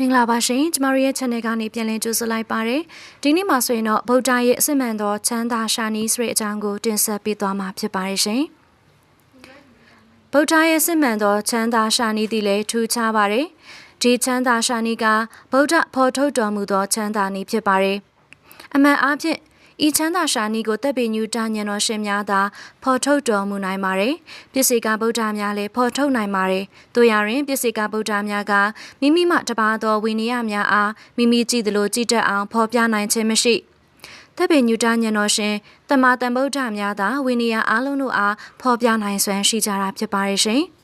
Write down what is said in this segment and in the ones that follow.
မင်္ဂလာပါရှင်ကျမတို့ရဲ့ channel ကနေပြန်လည်ကြိုဆိုလိုက်ပါရစေဒီနေ့မှာဆိုရင်တော့ဗုဒ္ဓရဲ့အစစ်မှန်သောချမ်းသာရှာနီးဆိုတဲ့အကြောင်းကိုတင်ဆက်ပေးသွားမှာဖြစ်ပါတယ်ရှင်ဗုဒ္ဓရဲ့စစ်မှန်သောချမ်းသာရှာနီးသည်လည်းထူးခြားပါတယ်ဒီချမ်းသာရှာနီးကဗုဒ္ဓဖော်ထုတ်တော်မူသောချမ်းသာနည်းဖြစ်ပါတယ်အမှန်အားဖြင့် ဤချမ်းသာရှာနီကိုတပ်ပေညူတာညံတော်ရှင်များသာဖော်ထုတ်တော်မူနိုင်ပါတယ်။ပစ္စေကဗုဒ္ဓများလည်းဖော်ထုတ်နိုင်ပါတယ်။တို့ရရင်ပစ္စေကဗုဒ္ဓများကမိမိမှတပါသောဝိနည်းများအားမိမိကြည့်သလိုကြည့်တတ်အောင်ဖော်ပြနိုင်ခြင်းမရှိ။တပ်ပေညူတာညံတော်ရှင်တမန်တန်ဗုဒ္ဓများသာဝိနည်းအားလုံးတို့အားဖော်ပြနိုင်စွမ်းရှိကြတာဖြစ်ပါတယ်ရှင်။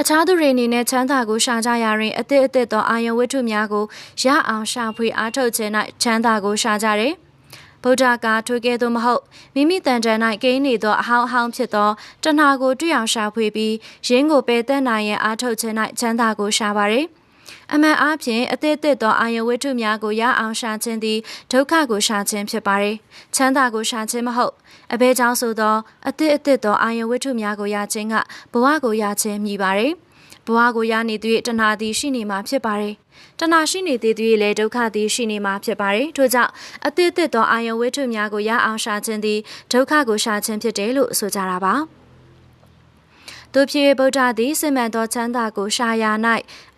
အခြားသူတွေအနေနဲ့ချမ်းသာကိုရှာကြရရင်အသစ်အသစ်သောအာယုံဝတ္ထုများကိုရအောင်ရှာဖွေအားထုတ်ခြင်း၌ချမ်းသာကိုရှာကြတယ်။ဗုဒ္ဓကထွေကဲသို့မဟုတ်မိမိတန်တန်၌ကိန်းနေသောအဟောင်းအဟောင်းဖြစ်သောတဏှာကိုတွေ့အောင်ရှာဖွေပြီးရင်းကိုပယ်သက်နိုင်ရန်အားထုတ်ခြင်း၌ချမ်းသာကိုရှာပါရယ်။ အမှန်အားဖြင့်အသေးသေးသောအာယဝတ္ထုများကိုရအောင်ရှာခြင်းသည်ဒုက္ခကိုရှာခြင်းဖြစ်ပါれ။ချမ်းသာကိုရှာခြင်းမဟုတ်အဘဲကြောင့်ဆိုသောအသေးအသေးသောအာယဝတ္ထုများကိုရခြင်းကဘဝကိုရခြင်းမြည်ပါれ။ဘဝကိုရနေသည့်တဏှာသည်ရှိနေမှာဖြစ်ပါれ။တဏှာရှိနေသေးသည်လည်းဒုက္ခသည်ရှိနေမှာဖြစ်ပါれ။ထို့ကြောင့်အသေးသေးသောအာယဝတ္ထုများကိုရအောင်ရှာခြင်းသည်ဒုက္ခကိုရှာခြင်းဖြစ်တယ်လို့ဆိုကြတာပါ။ သူဖြစ်ဗုဒ္ဓသည်စင်မှန်သောချမ်းသာကိုရှာရာ၌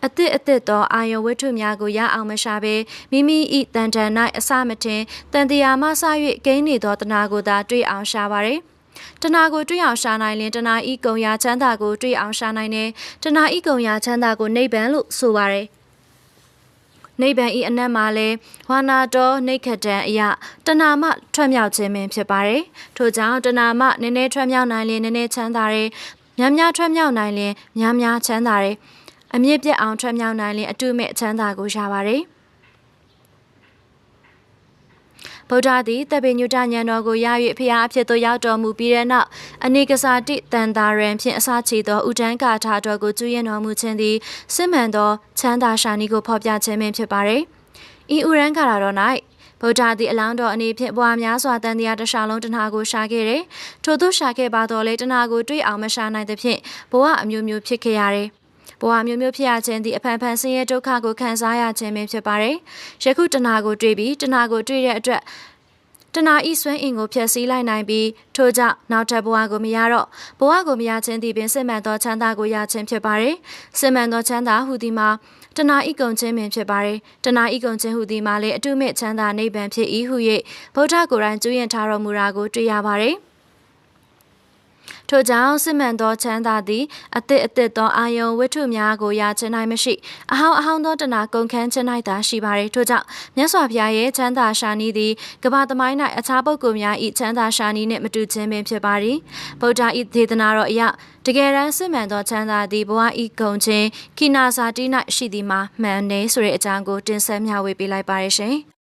အသည့်အသည့်သောအာယုံဝတ္ထုများကိုရအောင်မရှာဘဲမိမိ၏တန်တန်၌အစမတင်တန်တရားမှစ၍ဂိမ်းနေသောတနာကိုသာတွေ့အောင်ရှာပါれတနာကိုတွေ့အောင်ရှာနိုင်ရင်တနာဤကုံရာချမ်းသာကိုတွေ့အောင်ရှာနိုင်တယ်တနာဤကုံရာချမ်းသာကိုနိဗ္ဗာန်လို့ဆိုပါရယ်နိဗ္ဗာန်ဤအနက်မှာလဲဝါနာတော်နှိခတံအယတဏမထွက်မြောက်ခြင်းပင်ဖြစ်ပါတယ်ထို့ကြောင့်တဏမနည်းနည်းထွက်မြောက်နိုင်ရင်နည်းနည်းချမ်းသာတယ် များများထွက်မြောက်နိုင်ရင်များများချမ်းသာတယ်။အမြင့်ပြတ်အောင်ထွက်မြောက်နိုင်ရင်အတုမဲ့ချမ်းသာကိုရပါတယ်။ဗုဒ္ဓသည်တပိညုတညံတော်ကိုရ၍ဖျားအဖြစ်သို့ရောက်တော်မူပြီးတဲ့နောက်အနေကစားတိတန်တာရန်ဖြင့်အစချီသောဥဒန်းကာထာတော်ကိုကျူးရင်တော်မူခြင်းသည်စစ်မှန်သောချမ်းသာရှာနီကိုဖော်ပြခြင်းပင်ဖြစ်ပါれ။ဤဥရန်ကာထာတော်၌ ဗုဒ္ဓသည်အလောင်းတော်အနေဖြင့်ဘွာများစွာတန်တရားတခြားလုံးတဏှာကိုရှာခဲ့တယ်။ထို့သောရှာခဲ့ပါတော့လေတဏှာကိုတွေ့အောင်မရှာနိုင်သဖြင့်ဘဝအမျိုးမျိုးဖြစ်ခဲ့ရတယ်။ဘဝမျိုးမျိုးဖြစ်ရခြင်းသည်အဖန်ဖန်ဆင်းရဲဒုက္ခကိုခံစားရခြင်းပဲဖြစ်ပါတယ်။ယခုတဏှာကိုတွေ့ပြီးတဏှာကိုတွေ့တဲ့အတွက် တနာဤဆွမ်းအင်ကိုဖျက်ဆီးလိုက်နိုင်ပြီးထို့ကြောင့်နောက်ထပ်ဘဝကိုမရတော့ဘဝကိုမရခြင်းသည်ပင်စစ်မှန်သောချမ်းသာကိုရခြင်းဖြစ်ပါတယ်။စစ်မှန်သောချမ်းသာဟူသည်မှာတနာဤကုံခြင်းပင်ဖြစ်ပါတယ်။တနာဤကုံခြင်းဟူသည်မှာလည်းအတုမဲ့ချမ်းသာနိဗ္ဗာန်ဖြစ်၏ဟု၍ဗုဒ္ဓကိုယ်တိုင်ကျွရင်ထားတော်မူတာကိုတွေ့ရပါတယ်။ ထို့ကြောင့်စစ်မှန်သောချမ်းသာသည်အသည့်အသည့်သောအာယုံဝတ္ထုများကိုရခြင်း၌မရှိအဟောင်းအဟောင်းသောတဏကုန်ခန်းခြင်း၌သာရှိပါれထို့ကြောင့်မြတ်စွာဘုရားရဲ့ချမ်းသာရှာနီးသည်ကမ္ဘာသမိုင်း၌အခြားပုဂ္ဂိုလ်များ၏ချမ်းသာရှာနီးနှင့်မတူခြင်းပင်ဖြစ်ပါ၏ဗုဒ္ဓ၏ဒေသနာတော်အရတကယ်တမ်းစစ်မှန်သောချမ်းသာသည်ဘဝဤဂုံခြင်းခိနာစာတိ၌ရှိသည်မှာမှန်တယ်ဆိုတဲ့အကြောင်းကိုတင်ဆက်မျှဝေပေးလိုက်ပါရရှင်